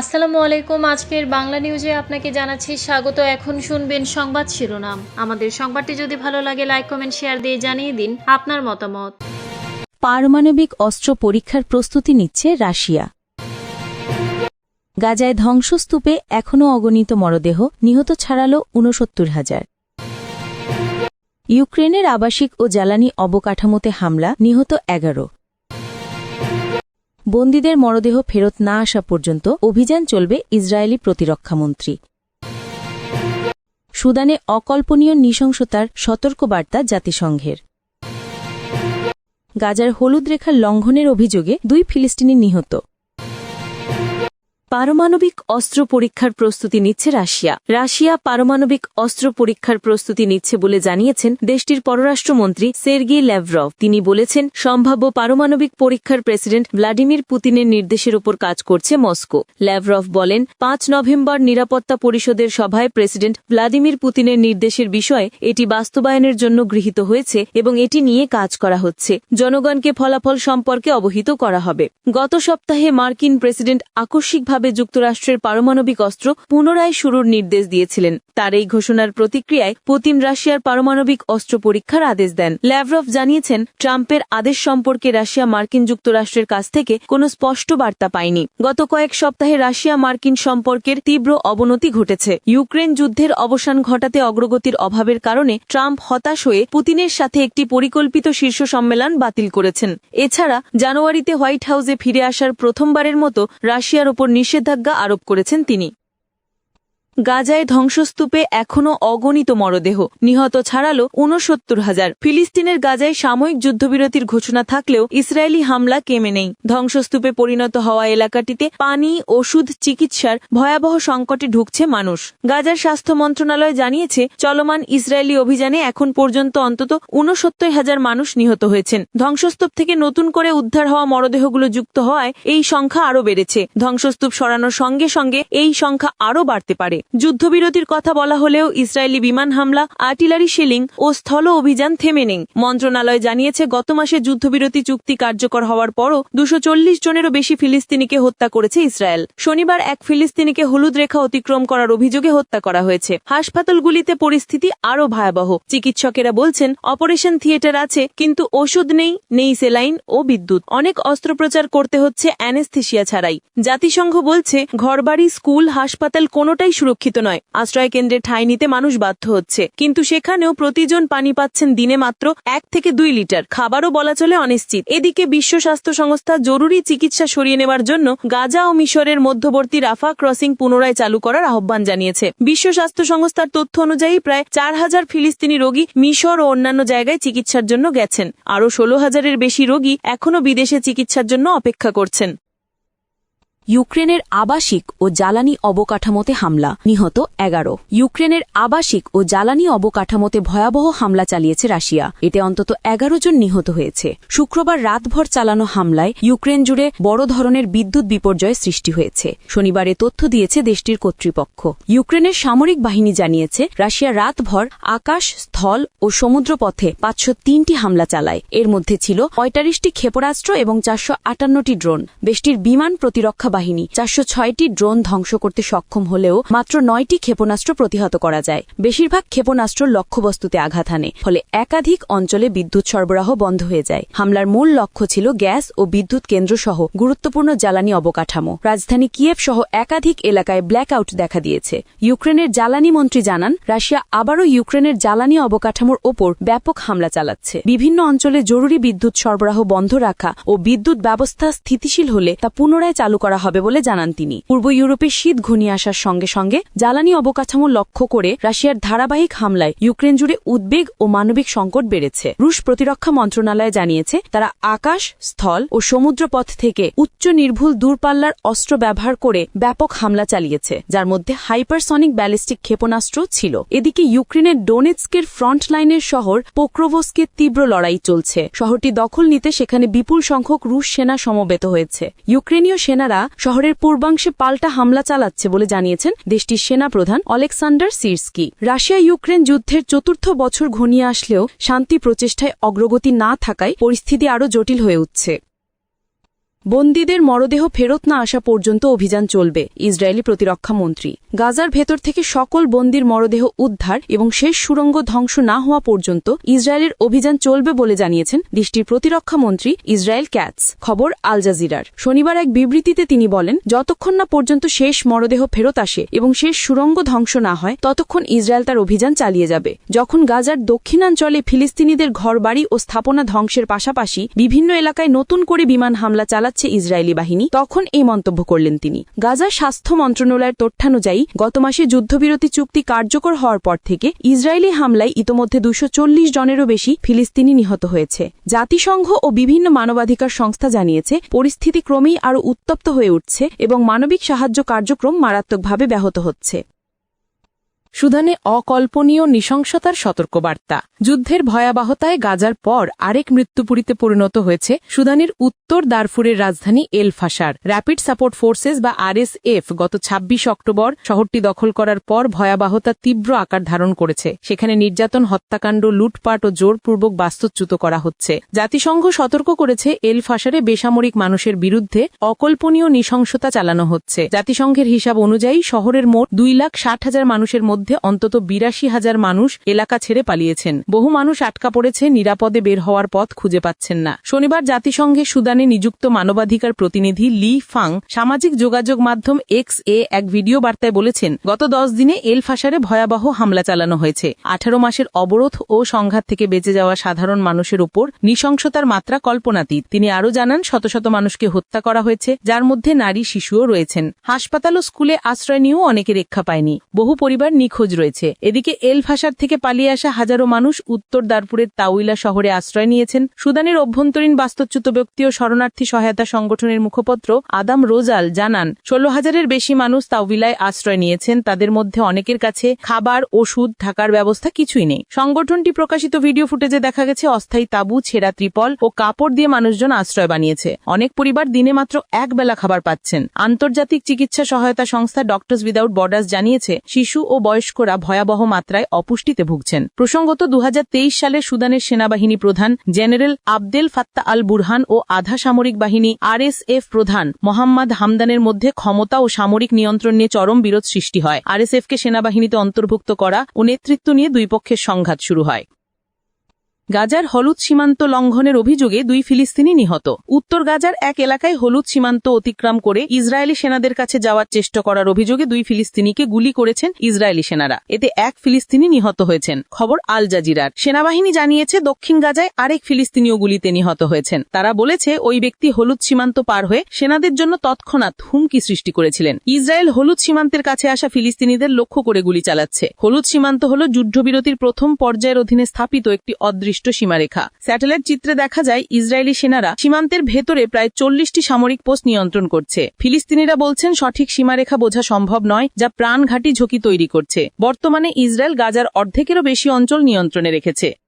আসসালামু আলাইকুম। আজকের বাংলা নিউজে আপনাকে জানাচ্ছি স্বাগত। এখন শুনবেন সংবাদ শিরোনাম। আমাদের সংবাদটি যদি ভালো লাগে লাইক কমেন্ট শেয়ার দিয়ে জানিয়ে দিন আপনার মতামত। পারমাণবিক অস্ত্র পরীক্ষার প্রস্তুতি নিচ্ছে রাশিয়া। গাজায় ধ্বংসস্তূপে এখনও অগণিত মরদেহ, নিহত ছাড়াল ঊনসত্তর হাজার। ইউক্রেনের আবাসিক ও জ্বালানি অবকাঠামোতে হামলা, নিহত এগারো। বন্দীদের মরদেহ ফেরত না আসা পর্যন্ত অভিযান চলবে ইসরায়েলি প্রতিরক্ষামন্ত্রী। সুদানে অকল্পনীয় নৃশংসতার সতর্কবার্তা জাতিসংঘের। গাজার হলুদ রেখার লঙ্ঘনের অভিযোগে দুই ফিলিস্তিনি নিহত। পারমাণবিক অস্ত্র পরীক্ষার প্রস্তুতি নিচ্ছে রাশিয়া। রাশিয়া পারমাণবিক অস্ত্র পরীক্ষার প্রস্তুতি নিচ্ছে বলে জানিয়েছেন দেশটির পররাষ্ট্রমন্ত্রী সের্গি ল্যাভরভ। তিনি বলেছেন, সম্ভাব্য পারমাণবিক পরীক্ষার প্রেসিডেন্ট ভ্লাদিমির পুতিনের নির্দেশের উপর কাজ করছে মস্কো। ল্যাভরভ বলেন, পাঁচ নভেম্বর নিরাপত্তা পরিষদের সভায় প্রেসিডেন্ট ভ্লাদিমির পুতিনের নির্দেশের বিষয়ে এটি বাস্তবায়নের জন্য গৃহীত হয়েছে এবং এটি নিয়ে কাজ করা হচ্ছে। জনগণকে ফলাফল সম্পর্কে অবহিত করা হবে। গত সপ্তাহে মার্কিন প্রেসিডেন্ট আকস্মিকভাবে যুক্তরাষ্ট্রের পারমাণবিক অস্ত্র পুনরায় শুরুর নির্দেশ দিয়েছিলেন। তার এই ঘোষণার প্রতিক্রিয়ায় পুতিন রাশিয়ার পারমাণবিক অস্ত্র পরীক্ষার আদেশ দেন। ল্যাভরভ জানিয়েছেন, ট্রাম্পের আদেশ সম্পর্কে রাশিয়া মার্কিন যুক্তরাষ্ট্রের কাছ থেকে কোনো স্পষ্ট বার্তা পায়নি। গত কয়েক সপ্তাহে রাশিয়া মার্কিন সম্পর্কের তীব্র অবনতি ঘটেছে। ইউক্রেন যুদ্ধের অবসান ঘটাতে অগ্রগতির অভাবের কারণে ট্রাম্প হতাশ হয়ে পুতিনের সাথে একটি পরিকল্পিত শীর্ষ সম্মেলন বাতিল করেছেন। এছাড়া, জানুয়ারিতে হোয়াইট হাউসে ফিরে আসার প্রথমবারের মতো রাশিয়ার ওপর নিষেধাজ্ঞা আরোপ করেছেন তিনি। গাজায় ধ্বংসস্তূপে এখনও অগণিত মরদেহ। নিহত ছাড়ালো ঊনসত্তর হাজার। ফিলিস্তিনের গাজায় সাময়িক যুদ্ধবিরতির ঘোষণা থাকলেও ইসরায়েলি হামলা কেমে নেই। ধ্বংসস্তূপে পরিণত হওয়া এলাকাটিতে পানি, ওষুধ, চিকিৎসার ভয়াবহ সংকটে ঢুকছে মানুষ। গাজার স্বাস্থ্য মন্ত্রণালয় জানিয়েছে, চলমান ইসরায়েলি অভিযানে এখন পর্যন্ত অন্তত ঊনসত্তর হাজার মানুষ নিহত হয়েছেন। ধ্বংসস্তূপ থেকে নতুন করে উদ্ধার হওয়া মরদেহগুলো যুক্ত হওয়ায় এই সংখ্যা আরও বেড়েছে। ধ্বংসস্তূপ সরানোর সঙ্গে সঙ্গে এই সংখ্যা আরও বাড়তে পারে। যুদ্ধবিরতির কথা বলা হলেও ইসরায়েলি বিমান হামলা, আর্টিলারি শেলিং ও স্থল অভিযান থেমে নেই। মন্ত্রণালয় জানিয়েছে, গত মাসে যুদ্ধবিরতি চুক্তি কার্যকর হওয়ার পরও দুশো চল্লিশ জনেরও বেশি ফিলিস্তিনিকে হত্যা করেছে ইসরায়েল। শনিবার এক ফিলিস্তিনিকে হলুদ রেখা অতিক্রম করার অভিযোগে হত্যা করা হয়েছে। হাসপাতালগুলিতে পরিস্থিতি আরও ভয়াবহ। চিকিৎসকেরা বলছেন, অপারেশন থিয়েটার আছে, কিন্তু ওষুধ নেই নেই সেলাইন ও বিদ্যুৎ। অনেক অস্ত্রোপচার করতে হচ্ছে অ্যানেস্থেশিয়া ছাড়াই। জাতিসংঘ বলছে, ঘরবাড়ি, স্কুল, হাসপাতাল কোনোটাই সুরক্ষিত নয়। আশ্রয় কেন্দ্রে ঠাঁই নিতে মানুষ বাধ্য হচ্ছে। কিন্তু সেখানেও প্রতিজন পানি পাচ্ছেন দিনে মাত্র এক থেকে দুই লিটার। খাবারও বলা চলে অনিশ্চিত। এদিকে বিশ্ব স্বাস্থ্য সংস্থা জরুরি চিকিৎসা সরিয়ে নেওয়ার জন্য গাজা ও মিশরের মধ্যবর্তী রাফা ক্রসিং পুনরায় চালু করার আহ্বান জানিয়েছে। বিশ্ব স্বাস্থ্য সংস্থার তথ্য অনুযায়ী প্রায় চার হাজার ফিলিস্তিনি রোগী মিশর ও অন্যান্য জায়গায় চিকিৎসার জন্য গেছেন। আরও ষোলো হাজারের বেশি রোগী এখনও বিদেশে চিকিৎসার জন্য অপেক্ষা করছেন। ইউক্রেনের আবাসিক ও জ্বালানি অবকাঠামোতে হামলা, নিহত এগারো। ইউক্রেনের আবাসিক ও জ্বালানি অবকাঠামোতে ভয়াবহ হামলা চালিয়েছে রাশিয়া। এতে অন্তত এগারো জন নিহত হয়েছে। শুক্রবার রাতভর চালানো হামলায় ইউক্রেন জুড়ে বড় ধরনের বিদ্যুৎ বিপর্যয় সৃষ্টি হয়েছে। শনিবারে তথ্য দিয়েছে দেশটির কর্তৃপক্ষ। ইউক্রেনের সামরিক বাহিনী জানিয়েছে, রাশিয়া রাতভর আকাশ, স্থল ও সমুদ্রপথে পাঁচশো তিনটি হামলা চালায়। এর মধ্যে ছিল পঁয়তাল্লিশটি ক্ষেপণাস্ত্র এবং চারশো আটান্নটি ড্রোন। দেশটির বিমান প্রতিরক্ষা বাহিনী চারশো ছয়টি ড্রোন ধ্বংস করতে সক্ষম হলেও মাত্র নয়টি ক্ষেপণাস্ত্র প্রতিহত করা যায়। বেশিরভাগ ক্ষেপণাস্ত্র লক্ষ্যবস্তুতে আঘাত হানে ফলে একাধিক অঞ্চলে বিদ্যুৎ সরবরাহ বন্ধ হয়ে যায়। হামলার মূল লক্ষ্য ছিল গ্যাস ও বিদ্যুৎ কেন্দ্র সহ গুরুত্বপূর্ণ জ্বালানি অবকাঠামো। রাজধানী কিয়েভ সহ একাধিক এলাকায় ব্ল্যাকআউট দেখা দিয়েছে। ইউক্রেনের জ্বালানি মন্ত্রী জানান, রাশিয়া আবারও ইউক্রেনের জ্বালানি অবকাঠামোর ওপর ব্যাপক হামলা চালাচ্ছে। বিভিন্ন অঞ্চলে জরুরি বিদ্যুৎ সরবরাহ বন্ধ রাখা ও বিদ্যুৎ ব্যবস্থা স্থিতিশীল হলে তা পুনরায় চালু করা হবে। বলে জানান তিনি। পূর্ব ইউরোপে শীত ঘনিয়ে আসার সঙ্গে সঙ্গে জ্বালানি অবকাঠামো লক্ষ্য করে রাশিয়ার ধারাবাহিক হামলায় ইউক্রেন জুড়ে উদ্বেগ ও মানবিক সংকট বেড়েছে। রুশ প্রতিরক্ষা মন্ত্রণালয় জানিয়েছে, তারা আকাশ, স্থল ও সমুদ্রপথ থেকে উচ্চ নির্ভুল দূরপাল্লার অস্ত্র ব্যবহার করে ব্যাপক হামলা চালিয়েছে, যার মধ্যে হাইপারসনিক ব্যালিস্টিক ক্ষেপণাস্ত্র ছিল। এদিকে ইউক্রেনের ডোনেৎস্কের ফ্রন্ট লাইনের শহর পোক্রোভোস্কে তীব্র লড়াই চলছে। শহরটি দখল নিতে সেখানে বিপুল সংখ্যক রুশ সেনা সমবেত হয়েছে। ইউক্রেনীয় সেনারা শহরের পূর্বাংশে পাল্টা হামলা চালাচ্ছে বলে জানিয়েছেন দেশটির সেনাপ্রধান অলেকসান্ডার সিরস্কি। রাশিয়া ইউক্রেন যুদ্ধের চতুর্থ বছর ঘনিয়ে আসলেও শান্তি প্রচেষ্টায় অগ্রগতি না থাকায় পরিস্থিতি আরও জটিল হয়ে উঠছে। বন্দীদের মরদেহ ফেরত না আসা পর্যন্ত অভিযান চলবে, ইসরায়েলি প্রতিরক্ষা মন্ত্রী। গাজার ভেতর থেকে সকল বন্দির মরদেহ উদ্ধার এবং শেষ সুরঙ্গ ধ্বংস না হওয়া পর্যন্ত ইসরায়েলের অভিযান চলবে বলে জানিয়েছেন দেশটির প্রতিরক্ষা মন্ত্রী ইসরায়েল ক্যাটস, খবর আল জাজিরার। শনিবার এক বিবৃতিতে তিনি বলেন, যতক্ষণ না পর্যন্ত শেষ মরদেহ ফেরত আসে এবং শেষ সুরঙ্গ ধ্বংস না হয়, ততক্ষণ ইসরায়েল তার অভিযান চালিয়ে যাবে। যখন গাজার দক্ষিণাঞ্চলে ফিলিস্তিনিদের ঘরবাড়ি ও স্থাপনা ধ্বংসের পাশাপাশি বিভিন্ন এলাকায় নতুন করে বিমান হামলা চালাচ্ছে ইসরায়েলি বাহিনী, তখন এই মন্তব্য করলেন তিনি। গাজার স্বাস্থ্য মন্ত্রণালয়ের তথ্যানুযায়ী, গত মাসে যুদ্ধবিরতি চুক্তি কার্যকর হওয়ার পর থেকে ইসরায়েলি হামলায় ইতোমধ্যে দুশো জনেরও বেশি ফিলিস্তিনি নিহত হয়েছে। জাতিসংঘ ও বিভিন্ন মানবাধিকার সংস্থা জানিয়েছে, পরিস্থিতি ক্রমেই আরও উত্তপ্ত হয়ে উঠছে এবং মানবিক সাহায্য কার্যক্রম মারাত্মকভাবে ব্যাহত হচ্ছে। সুদানে অকল্পনীয় নৃশংসতার সতর্কবার্তা। যুদ্ধের ভয়াবহতায় গাজার পর আরেক মৃত্যুপুরীতে পরিণত হয়েছে সুদানের উত্তর দারফুরের রাজধানী El Fasher rapid support forces বা আরএসএফ গত ২৬ অক্টোবর শহরটি দখল করার পর ভয়াবহতা তীব্র আকার ধারণ করেছে। সেখানে নির্যাতন, হত্যাকাণ্ড, লুটপাট ও জোরপূর্বক বাস্তুচ্যুত করা হচ্ছে। জাতিসংঘ সতর্ক করেছে এল ফাসারে বেসামরিক মানুষের বিরুদ্ধে অকল্পনীয় নৃশংসতা চালানো হচ্ছে। জাতিসংঘের হিসাব অনুযায়ী শহরের মোট দুই লাখ ষাট হাজার মানুষের মধ্যে অন্তত বিরাশি হাজার মানুষ এলাকা ছেড়ে পালিয়েছেন। বহু মানুষ আটকা পড়েছে, নিরাপদে বের হওয়ার পথ খুঁজে পাচ্ছেন না। শনিবার জাতিসংঘে সুদানে নিযুক্ত মানবাধিকার প্রতিনিধি লি ফাং সামাজিক যোগাযোগ মাধ্যম এক্স এ এক ভিডিও বার্তায় বলেছেন, গত দশ দিনে এল ফাসারে ভয়াবহ হামলা চালানো হয়েছে। আঠারো মাসের অবরোধ ও সংঘাত থেকে বেঁচে যাওয়া সাধারণ মানুষের উপর নৃশংসতার মাত্রা কল্পনাতীত। তিনি আরও জানান, শত শত মানুষকে হত্যা করা হয়েছে, যার মধ্যে নারী, শিশুও রয়েছেন। হাসপাতাল ও স্কুলে আশ্রয় নিয়েও অনেকে রক্ষা পায়নি। বহু পরিবার নিখোঁজ রয়েছে। এদিকে এল ভাষার থেকে পালিয়ে আসা হাজারো মানুষ উত্তর দারপুরের তাউইলা শহরে আশ্রয় নিয়েছেন। সুদানের অভ্যন্তরীণ বাস্তুচ্যুত ব্যক্তি ও শরণার্থী সহায়তা সংগঠনের মুখপত্র আদাম রোজাল জানান, ষোলো হাজারের বেশি মানুষ তাউবিলায় আশ্রয় নিয়েছেন। তাদের মধ্যে অনেকের কাছে খাবার, ওষুধ, থাকার ব্যবস্থা কিছুই নেই। সংগঠনটি প্রকাশিত ভিডিও ফুটেজে দেখা গেছে, অস্থায়ী তাঁবু, ছেঁড়া ত্রিপল ও কাপড় দিয়ে মানুষজন আশ্রয় বানিয়েছে। অনেক পরিবার দিনে মাত্র এক বেলা খাবার পাচ্ছেন। আন্তর্জাতিক চিকিৎসা সহায়তা সংস্থা ডক্টরস উইদাউট বর্ডার্স জানিয়েছে, শিশু ও বয়স্করা ভয়াবহ মাত্রায় অপুষ্টিতে ভুগছেন। প্রসঙ্গত দুহাজার তেইশ সালে সুদানের সেনাবাহিনী প্রধান general Abdel Fattah al Burhan ও আধা সামরিক বাহিনী আরএসএফ প্রধান মোহাম্মদ হামদানের মধ্যে ক্ষমতা ও সামরিক নিয়ন্ত্রণ নিয়ে চরম বিরোধ সৃষ্টি হয়। আর আরএসএফকে সেনাবাহিনীতে অন্তর্ভুক্ত করা ও নেতৃত্ব নিয়ে দুই পক্ষের সংঘাত শুরু হয়। গাজার হলুদ সীমান্ত লঙ্ঘনের অভিযোগে দুই ফিলিস্তিনি নিহত। উত্তর গাজার এক এলাকায় হলুদ সীমান্ত অতিক্রম করে ইসরায়েলি সেনাদের কাছে যাওয়ার চেষ্টা করার অভিযোগে দুই ফিলিস্তিনিকে গুলি করেছেন ইসরায়েলি সেনারা। এতে এক ফিলিস্তিনি নিহত হয়েছেন। খবর আল জাজিরার। সেনাবাহিনী জানিয়েছে, দক্ষিণ গাজায় আরেক ফিলিস্তিনীয় গুলিতে নিহত হয়েছেন। তারা বলেছে, ওই ব্যক্তি হলুদ সীমান্ত পার হয়ে সেনাদের জন্য তৎক্ষণাৎ হুমকি সৃষ্টি করেছিলেন। ইসরায়েল হলুদ সীমান্তের কাছে আসা ফিলিস্তিনিদের লক্ষ্য করে গুলি চালাচ্ছে। হলুদ সীমান্ত হল যুদ্ধবিরতির প্রথম পর্যায়ের অধীনে স্থাপিত একটি অদৃশ্য সীমারেখা। স্যাটেলাইট চিত্রে দেখা যায়, ইসরায়েলি সেনারা সীমান্তের ভেতরে প্রায় চল্লিশটি সামরিক পোস্ট নিয়ন্ত্রণ করছে। ফিলিস্তিনিরা বলছেন, সঠিক সীমারেখা বোঝা সম্ভব নয়, যা প্রাণঘাটি ঝুঁকি তৈরি করছে। বর্তমানে ইসরায়েল গাজার অর্ধেকেরও বেশি অঞ্চল নিয়ন্ত্রণে রেখেছে।